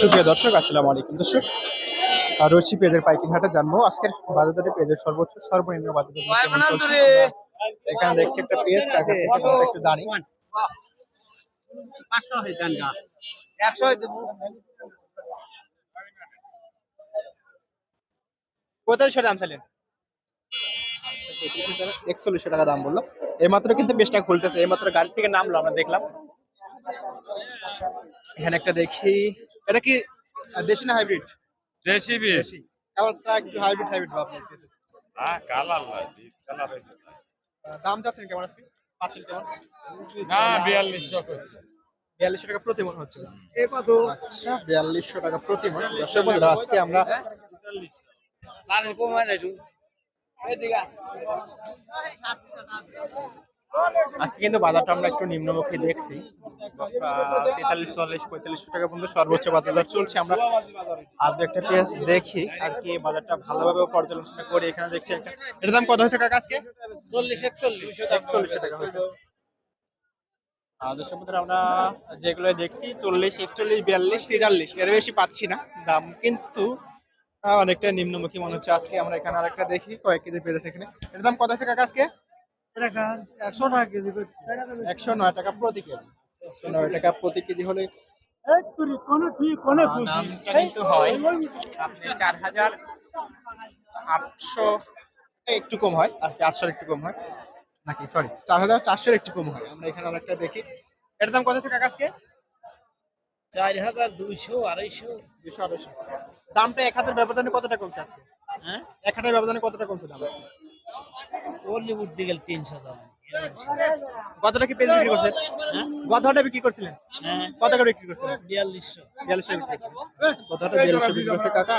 সুপ্রিয় দর্শক, আসসালামু আলাইকুম দর্শক। রশি পেঁয়াজের পাইকিং হাটে, জানব আজকের বাজার পেঁয়াজের সর্বোচ্চ, সর্বনিম্ন বাজার চলছে? এখানে দেখছি একটা পেঁয়াজ একটু জানি। পঁয়তাল্লিশশো দাম চাইলেন। একচল্লিশশো টাকা দাম বলল এইমাত্র কিন্তু বেশটা খুলতেছে এইমাত্র গাড়ি থেকে নামলো, আমরা দেখলাম। এখানে একটা দেখি। এটা কি দেশি না হাইব্রিড? দেশি বিষ কালারটা একটু হাইব্রিড হাইব্রিড ভাব লাগতেছে। হ্যাঁ কালার বীজ কালার দাম যাচ্ছেন কেমন আজকে? পাচ্ছেন কেমন? না বিয়াল্লিশশো করছে। বিয়াল্লিশশো টাকা প্রতি মন হচ্ছে আচ্ছা বিয়াল্লিশশো টাকা প্রতি মন দর্শক বন্ধুরা আজকে আমরা না আজকে কিন্তু বাজারটা আমরা একটু নিম্নমুখী দেখছি। তেতাল্লিশ চল্লিশ পঁয়তাল্লিশশো টাকা পর্যন্ত সর্বোচ্চ বাজার দর চলছে। আমরা আর একটা পেজ দেখি আর কি বাজারটা ভালোভাবে পর্যালোচনা করি। এখানে দেখছি একটা এটার দাম কত হয়েছে কাকা আজকে? চল্লিশ একচল্লিশ। একচল্লিশশো টাকা হয়েছে। দর্শক আমরা যেগুলো দেখছি চল্লিশ একচল্লিশ বিয়াল্লিশ তেতাল্লিশ এর বেশি পাচ্ছি না। দাম কিন্তু অনেকটা নিম্নমুখী মনে হচ্ছে। আজকে আমরা এখানে আরেকটা দেখি কয়েক কেজি পেঁয়াজ আছে এখানে। এটার দাম কত আছে কাকা আজকে? একশো টাকা কেজি একশো নয় টাকা প্রতি কেজি। নয় টাকা প্রতি কেজি হলে? দামটা কিন্তু হয়। আপনি চার হাজার আটশো একটু কম হয় আর কি আটশোর একটু কম হয়। নাকি সরি চার হাজার চারশোর একটু কম হয় আমরা এখানে অনেকটা দেখি। এটার দাম কত আছে কাকা আজকে? চার হাজার দুইশো আড়াইশো। দুশো আড়াইশো দামটা এক হাজার ব্যবধানে কতটা কমছে আজকে? হ্যাঁ? এক হাজার ব্যবধানে কতটা কমছে দাম আজকে? ওরলি উঠতে গেলে তিনশো দাম। কতটা কি পেজ বিক্রি করছেন? কতটা বিক্রি করছিলেন? হ্যাঁ। কত করে বিক্রি করছিলেন? বিয়াল্লিশশো। বিয়াল্লিশশো বিক্রি করছিলেন। কতটা বিয়াল্লিশশো বিক্রি করছে কাকা।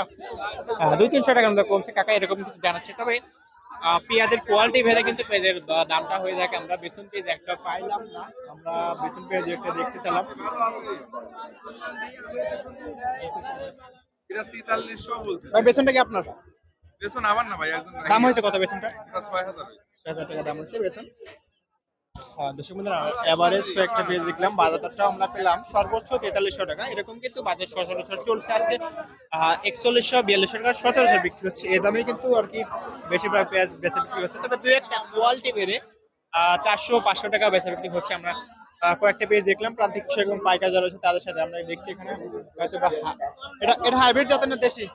হ্যাঁ দুই তিনশো টাকার মতো কমছে। কাকা এরকম কিছু জানাচ্ছে? তবে আহ, পেঁয়াজের কোয়ালিটি ভেদে কিন্তু পেঁয়াজের দামটা হয়ে থাকে আমরা বেসন পেঁয়াজ একটা পাইলাম না। আমরা বেসন পেঁয়াজ একটা দেখতে চালাম। ভাই বেসনটা কি আপনার? বেসন আমার না ভাই একজন দাম হয়েছে কত বেসনটা? ছয় হাজার। ছয় হাজার টাকা দাম হচ্ছে বেসন। হ্যাঁ দর্শক বন্ধুরা এভারেজ কয়েকটা পেজ দেখলাম বাজারটা আমরা পেলাম সর্বোচ্চ তেতাল্লিশশো টাকা। এরকম কিন্তু বাজার সচরাচর চলছে আজকে। একচল্লিশশো বিয়াল্লিশশো টাকা সচরাচর বিক্রি হচ্ছে। এ দামে কিন্তু আর কি বেশিরভাগ পেঁয়াজ বেচা বিক্রি হচ্ছে। তবে দু একটা কোয়ালিটি বেড়ে চারশো পাঁচশো টাকা বেচা বিক্রি হচ্ছে আমরা। কয়েকটা পেজ দেখলাম প্রান্তিক কৃষক এবং পাইকার যারা রয়েছে তাদের সাথে আমরা দেখছি এখানে। হয়তো বা এটা এটা হাইব্রিড জাতের না দেশি?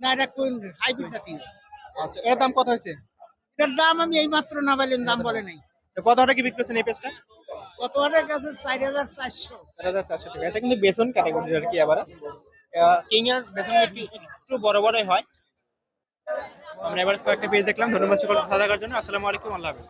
না এটা কোন হাইব্রিড জাতীয়? আচ্ছা এর দাম কত হয়েছে? এটার দাম আমি এই মাত্র না পাইলেন দাম বলে নাই। তো কত টাকা কি বিক্রি করছেন এই পেজটা? কত হাজার কাছে চার হাজার চারশো। চার হাজার চারশো টাকা। এটা কিন্তু বেসন ক্যাটাগরির আর কি আবার কিং এর বেসন একটু একটু বড় বড়ই হয়। আমরা এবার কয়েকটা পেজ দেখলাম। ধন্যবাদ সকল সাদা জন্য। আসসালামু আলাইকুম। আল্লাহ হাফেজ।